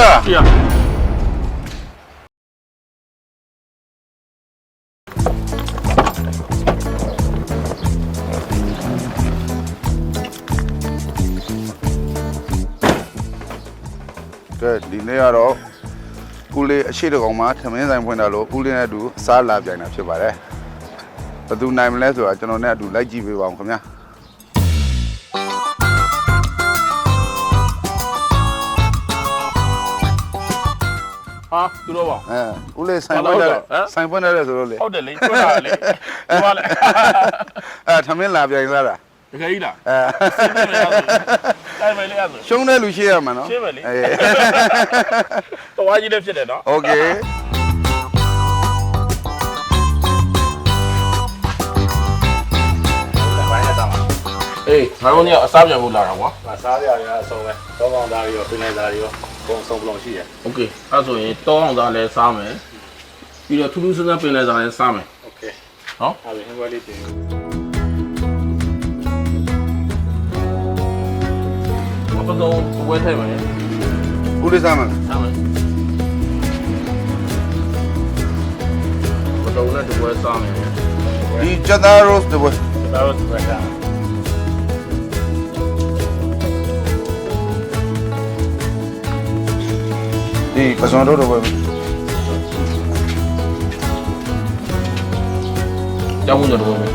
Cheers ရှိရကဲဒီနေ့ကတော့ဦးလေးအရှိတကောင်မှာထမင်းဆိုင်ဖွင့်တာလို့ဦးလေးနဲ့အတူအစားလာပြိုင်တာဖြစ်ပါတယ်ဘယ်သူနိုင်မလဲဆိုတာကျွန်တော်နဲ့အတူလိုက်ကြည့်ပေးပါအောင်ခင်ဗျာ ဟာသူတော့ပါ အဲဦးလေးဆိုင်ဖွင့်တယ် ဟမ် ဆိုင်ဖွင့်တယ်ဆိုလို့လေ ဟုတ်တယ်လေတွေ့တာလေဒီပါလေ အဲထမင်းလာပြိုင်စားတာ တကယ်ကြီးလား အဲ အဲ့ပဲလေအဲ့ဆို ရှုံးတဲ့လူရှိရမှာနော် ရှင်းမယ်လေ အေး တော်ကြီးလည်းဖြစ်တယ်နော် โอเค အေးငါတို့เนี่ยအစားပြန်ဖို့လာတာကွာ ။စားကြရအဆုံးပဲ။တော့ကောင်းသားတွေရောပြင်လိုက်သားတွေရောအ ကုန်ဆုံးပလုံးရှိရ โอเคအဲ့ဆိုရင်တောအောင်သားလည်းစားမယ်ပြီးတော့ထူးထူးဆန်းဆန်းပင်လည်းစားလည်းစားမယ် ။ Okay နော် ။အဲ့ဒီဟင်းပွဲလေးတင် မပတော့ဘွဲထဲမယ် ဦးလေးစားမှာ စားမယ်မတော့လည်းတဘွဲစားမယ် ဒီချက်သား roast တပွဲ ။ဒါတော့စပက် ဒီပစုံတို့တပွဲကြောင်းဝင်တော့ဘွဲမယ်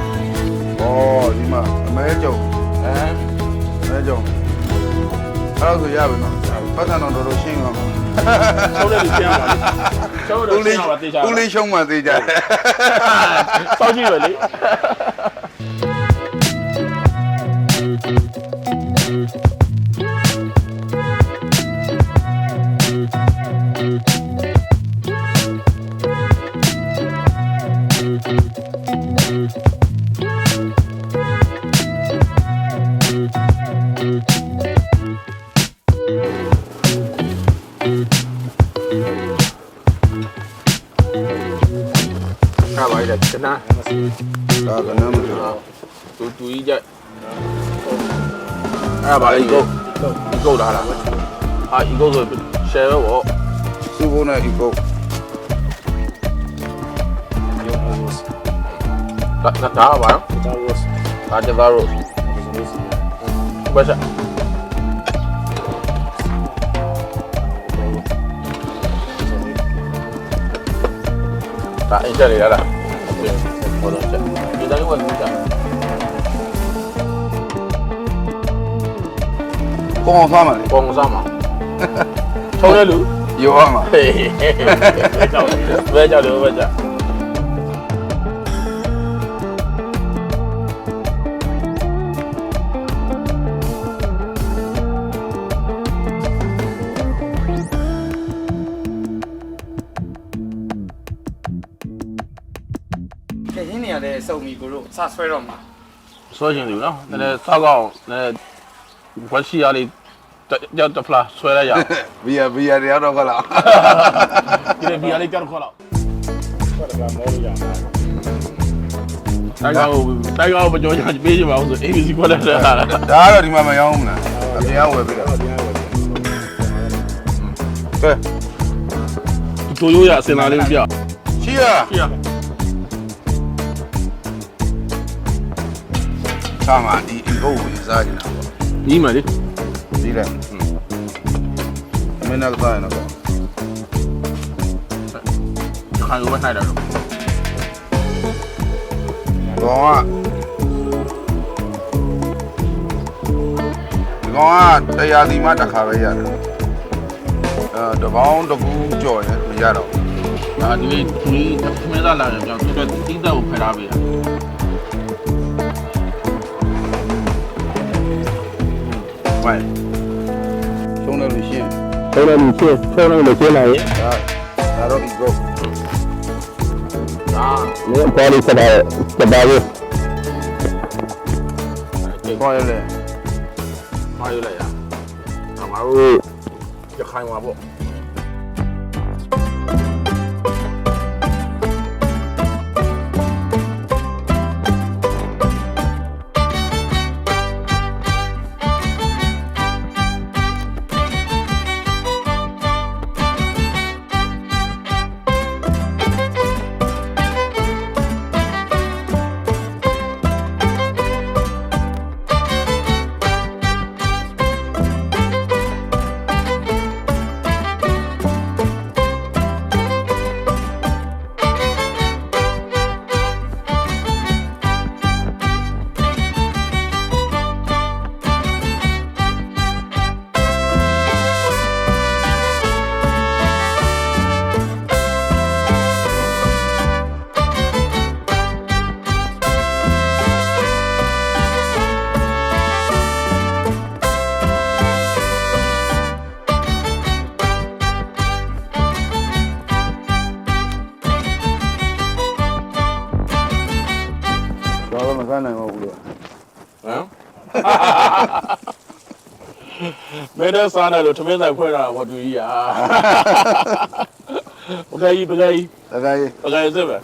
ဩဒီမှာအမဲကြုံအဲအမဲကြုံအဲ့ဒါဆိုရပြီနော်ပတ်စံတော်တော်တော်ရှင်းသွားမှာဆောက်တဲ့လူကျန်းပါလေဆောက်တဲ့လူဦးကျလေးန်းပါတေချာဦးလေးရှုံးမှသေးကြတယ်စောက်ကြည့်ပဲလေ။ အားပါရတဲ့ကနာဒါကနမ်းမလို့တူတူကြီးကြအဲ့ဒါပါလေဒီကုတ်ဒီကုတ်လာလားအာဒီကုတ်ဆိုရှယ်ပဲဗောစူဘုံနဲ့ဒီကုတ်ယုံမိုးစဒါဒါဒါ ပြန်ပေါ်တော့ချက်ဒီတိုင်းဝယ်လို့ချက်ကောင်းအောင်စားမလဲပုံစံမှာထုံးတဲ့လူ ရောရမှာ ဘယ်ကြောက်လဲဘယ်ကြောက်လဲဘယ်ကြောက် စုံမီကိုတို့စဆွဲတော့မှာဆွဲရှင်လူနော်နည်းနည်းစောက်ကောင်းနည်းဝက်ရှိရလေးကြောက်တဖလားဆွဲရရအောင်ဘီယာဘီယာတွေရောက်တော့ခလားဒီလေဘီယာလေးကြောက်ခေါ်လောက်။ဘာလဲမောလို့ရမှာတိုက်ကောက်တိုက်ကောက်မကြောချပေးချင်ပါဘူးဆို ABC ခွက်လက်ဆက်လာတာဒါကတော့ဒီမှာမရောင်းဘူးလားအပြင်ကဝယ်ပေးတာ။တော့တရားဝယ်တယ်ကဲတိုရိုးရအစင်လာလေးပြချီယာပြ ဆာမဒီအင်ကိုကိုစားကြတာပေါ့ညီးမယ်လေဒီလေမင်းလည်းစားရတော့ခံယူမနိုင်တော့ဘောကဒီကောင်ကတရားဒီမှတစ်ခါပဲရတယ်အဲတပေါင်းတစ်ခုကြော်ရင်မရတော့ဒါဒီနေ့ဒီသမင်းသားလာရင်ကြောက်သူတို့တိတက်ကိုဖယ်ထားပေးတာ ဝိုင်းရှုံးတယ်လို့ရှင်းရှုံးတယ်လို့ရှင်းရှုံးတယ်လို့ရှင်းလိုက်ဒါဒါတော့ဒီကောဒါမင်းပေါ်လို့စပါတယ်စပါဘူးခေါ်ရလေမရလေရအမတို့ရခိုင်ပါဗော မဲတဲ့စားနေလို့ထမင်းဆိုင်ခွဲတာဟောတူကြီးอ่ะဘယ်ကြီးဘယ်ကြီးတခါကြီးဘယ်ကြီးစပဲ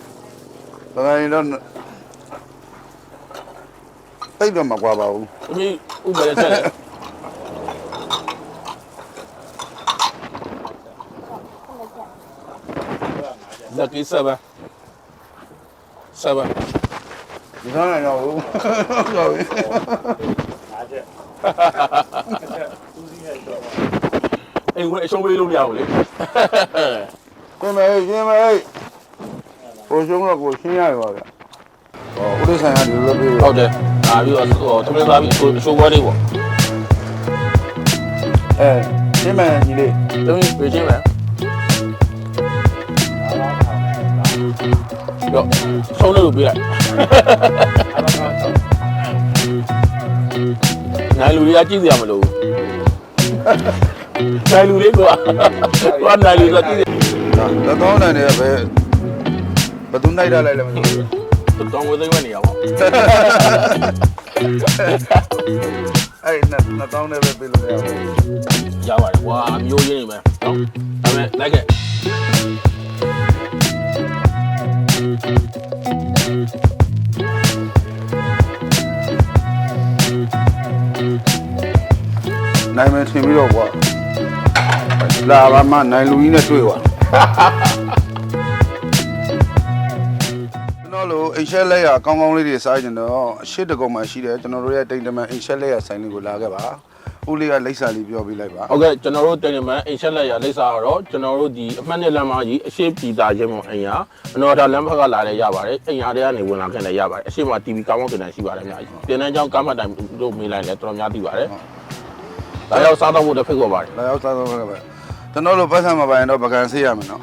တခါကြီးတော့တိတ်တော့မကွာပါဘူးအမေဥပဒေချက်လက်ကီစပါစပါဒီကောင်ရောဟုတ်ပါဘူး ချက်ဦးစီးရဲ့တော့အိမ်ဝင်အရှုံးပေးလို့မရဘူးလေရှင်းမယ်ရှင်းမယ်ကိုရှုံးတော့ကိုရှင်းရပါဗျဟောဥဒိဆိုင်ကဒီလိုလုပ်ပြီးဟုတ်တယ်ဒါပြီးတော့ဟိုထမင်းစားပြီးအရှိုးပွဲလေးပေါ့အဲရှင်းမယ်ညီလေးသမီးပြေးချင်းပဲရောဆုံးလို့ပြေးလိုက် နိုင်လူတွေကကြည့်စရာမလိုဘူးနိုင်လူလေးကွာကွာနိုင်လူဆိုကြည့်စရာတော့ကောင်းနိုင်တယ်ပဲဘသူနိုင်တာလိုက်လည်းမသိဘူးတောင်းဝသိမ်းမနေရပါအဲ့နှစ်နှစ်တောင်းနဲ့ပဲပြေလို့ရအောင်ရပါတယ်ကွာမျိုးရင်းနေမယ်နော်ဒါပေမဲ့လိုက်ခဲ့ နိုင်မယ်ထင်ပြီးတော့ကွာလာပါမနိုင်လူကြီးနဲ့တွေ့သွားကျွန်တော်လိုအိမ်ရှက်လက်ရကောင်းကောင်းလေးတွေစားကြတော့အရှိတကုံမှရှိတယ်ကျွန်တော်တို့ရဲ့တိတ်တမန်အိမ်ရှက်လက်ရဆိုင်လေးကိုလာခဲ့ပါဦးလေးကလိပ်စာလေးပြောပြလိုက်ပါဟုတ်ကဲ့ကျွန်တော်တို့တင်နေမှာအိမ်ချက်လက်ရလိပ်စာတော့ကျွန်တော်တို့ဒီအမှတ်နဲ့လမ်းမကြီးအရှိပြည်သားချင်းမအိမ်ရအနော်ဒါလမ်းဘက်ကလာလဲရပါတယ်အိမ်ရတွေကနေဝင်လာခဲ့လဲရပါတယ်အရှိမ TV ကောင်းကောင်းတင်နေရှိပါတယ်အများကြီးတင်တဲ့ကြောင်းကားမှတ်တိုင်တို့မေးလိုက်လဲတော်တော်များသိပါတယ် ဒါရောက်စားတော့ဖို့တစ်ဖိတ်ခေါ်ပါတယ်လာရောက်စားတော့ခဲ့ပါကျွန်တော်လိုပတ်စံမပိုင်တော့ပကံဆေးရမယ်နော်